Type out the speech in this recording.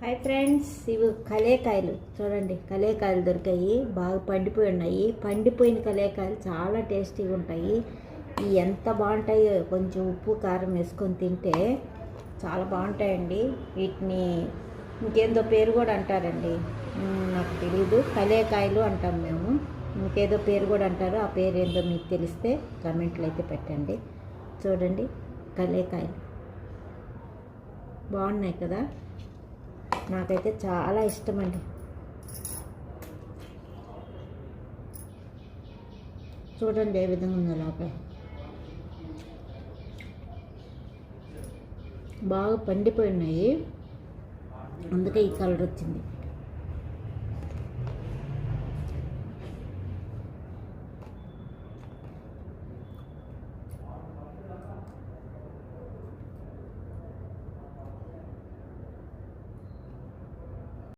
Hi friends ఇవి కలేకాయలు. చూడండి కలేకాయలు దొరికాయి బాగా పండిపోయి ఉన్నాయి. పండిపోయిన కలేకాయలు చాలా టేస్టీగా ఉంటాయి. ఇవి ఎంత బాగుంటాయో కొంచెం ఉప్పు కారం వేసుకొని తింటే చాలా బాగుంటాయండి. వీటిని ఇంకేందో పేరు కూడా అంటారండి. నాకు తెలియదు కలేకాయలు అంటాం మేము. ఇంకేదో పేరు కూడా అంటారు. ఆ పేరు ఏందో మీకు తెలిస్తే కమెంట్లు అయితే పెట్టండి. చూడండి కలేకాయలు. బాగున్నాయి కదా? నాకైతే చాలా ఇష్టం అండి చూడండి ఏ విధంగా ఉందో లోపల. బాగా పండిపోయినాయి అందుకే ఈ కలర్ వచ్చింది.